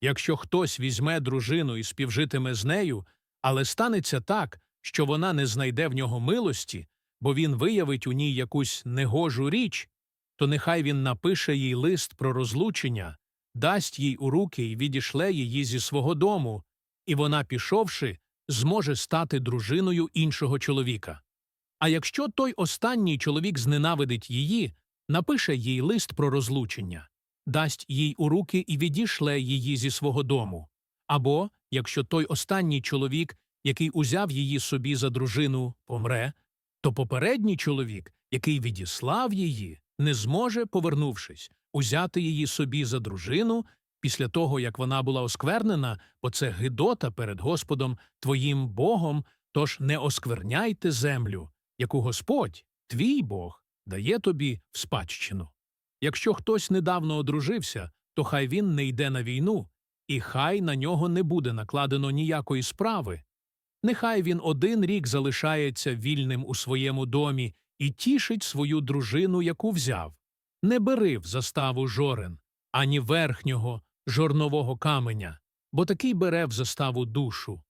Якщо хтось візьме дружину і співжитиме з нею, але станеться так, що вона не знайде в нього милості, бо він виявить у ній якусь негожу річ, то нехай він напише їй лист про розлучення, дасть їй у руки і відішле її зі свого дому, і вона, пішовши, зможе стати дружиною іншого чоловіка. А якщо той останній чоловік зненавидить її, напише їй лист про розлучення, дасть їй у руки і відішле її зі свого дому. Або, якщо той останній чоловік, який узяв її собі за дружину, помре, то попередній чоловік, який відіслав її, не зможе, повернувшись, узяти її собі за дружину після того, як вона була осквернена, бо це гидота перед Господом твоїм Богом, тож не оскверняйте землю, яку Господь, твій Бог, дає тобі в спадщину. Якщо хтось недавно одружився, то хай він не йде на війну, і хай на нього не буде накладено ніякої справи. Нехай він один рік залишається вільним у своєму домі і тішить свою дружину, яку взяв. Не бери в заставу жорен, ані верхнього жорнового каменя, бо такий бере в заставу душу.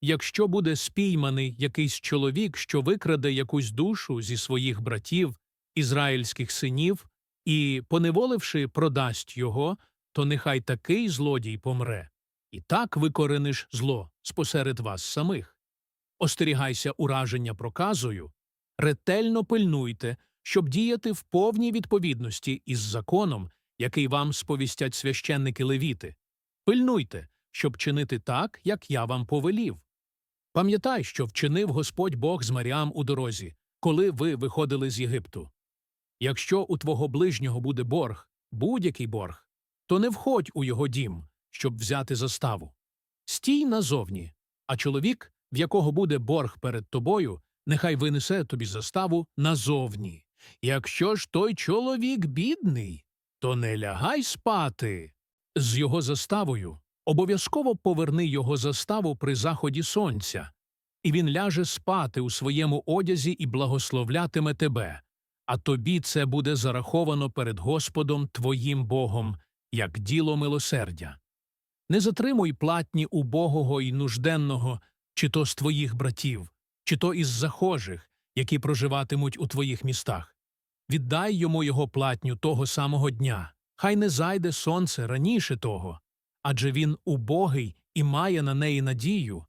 Якщо буде спійманий якийсь чоловік, що викраде якусь душу зі своїх братів, ізраїльських синів, і, поневоливши, продасть його, то нехай такий злодій помре. І так викорениш зло спосеред вас самих. Остерігайся ураження проказою, ретельно пильнуйте, щоб діяти в повній відповідності із законом, який вам сповістять священники левіти. Пильнуйте, щоб чинити так, як я вам повелів. Пам'ятай, що вчинив Господь Бог з Маріам у дорозі, коли ви виходили з Єгипту. Якщо у твого ближнього буде борг, будь-який борг, то не входь у його дім, щоб взяти заставу. Стій назовні, а чоловік, в якого буде борг перед тобою, нехай винесе тобі заставу назовні. Якщо ж той чоловік бідний, то не лягай спати. З його заставою обов'язково поверни його заставу при заході сонця, і він ляже спати у своєму одязі і благословлятиме тебе, а тобі це буде зараховано перед Господом твоїм Богом, як діло милосердя. Не затримуй платні убогого і нужденного, чи то з твоїх братів, чи то із захожих, які проживатимуть у твоїх містах. Віддай йому його платню того самого дня, хай не зайде сонце раніше того, адже він убогий і має на неї надію.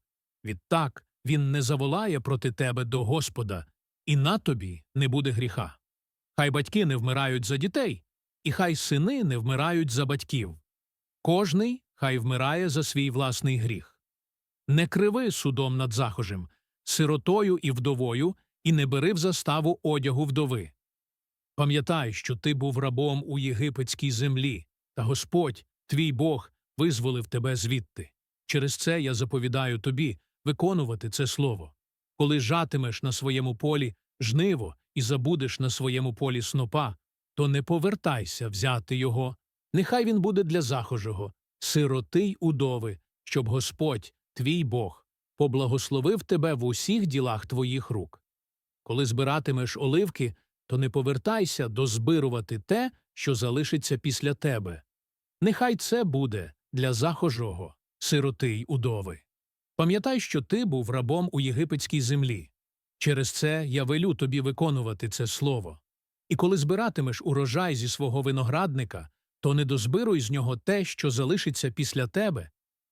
Відтак він не заволає проти тебе до Господа, і на тобі не буде гріха. Хай батьки не вмирають за дітей, і хай сини не вмирають за батьків. Кожний хай вмирає за свій власний гріх. Не криви судом над захожим, сиротою і вдовою, і не бери в заставу одягу вдови. Пам'ятай, що ти був рабом у єгипетській землі, та Господь, твій Бог, визволив тебе звідти. Через це я заповідаю тобі виконувати це слово. Коли жатимеш на своєму полі жниво і забудеш на своєму полі снопа, то не повертайся взяти його. Нехай він буде для захожого, сироти й удови, щоб Господь, твій Бог, поблагословив тебе в усіх ділах твоїх рук. Коли збиратимеш оливки, то не повертайся дозбирувати те, що залишиться після тебе. Нехай це буде для захожого, сироти й удови. Пам'ятай, що ти був рабом у єгипетській землі. Через це я велю тобі виконувати це слово. І коли збиратимеш урожай зі свого виноградника, то не дозбируй з нього те, що залишиться після тебе.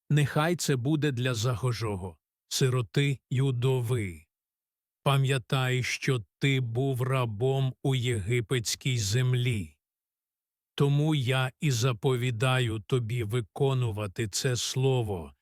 Нехай це буде для захожого, сироти й удови. Пам'ятай, що ти був рабом у єгипетській землі. Тому я і заповідаю тобі виконувати це слово,